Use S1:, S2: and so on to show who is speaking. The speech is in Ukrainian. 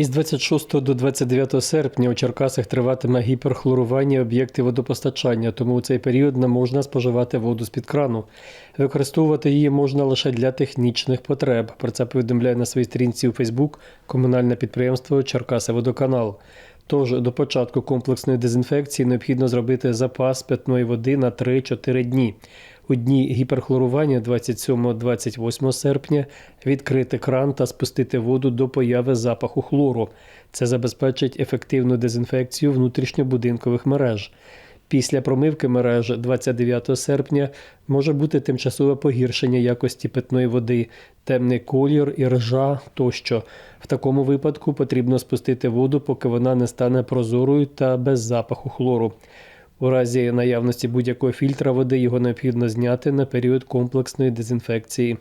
S1: Із 26 до 29 серпня у Черкасах триватиме гіперхлорування об'єктів водопостачання, тому у цей період не можна споживати воду з-під крану. Використовувати її можна лише для технічних потреб. Про це повідомляє на своїй сторінці у Фейсбук комунальне підприємство Черкаси Водоканал. Тож до початку комплексної дезінфекції необхідно зробити запас питної води на 3-4 дні. У дні гіперхлорування 27-28 серпня відкрити кран та спустити воду до появи запаху хлору. Це забезпечить ефективну дезінфекцію внутрішньобудинкових мереж. Після промивки мереж 29 серпня може бути тимчасове погіршення якості питної води, темний колір, іржа тощо. В такому випадку потрібно спустити воду, поки вона не стане прозорою та без запаху хлору. У разі наявності будь-якого фільтра води його необхідно зняти на період комплексної дезінфекції.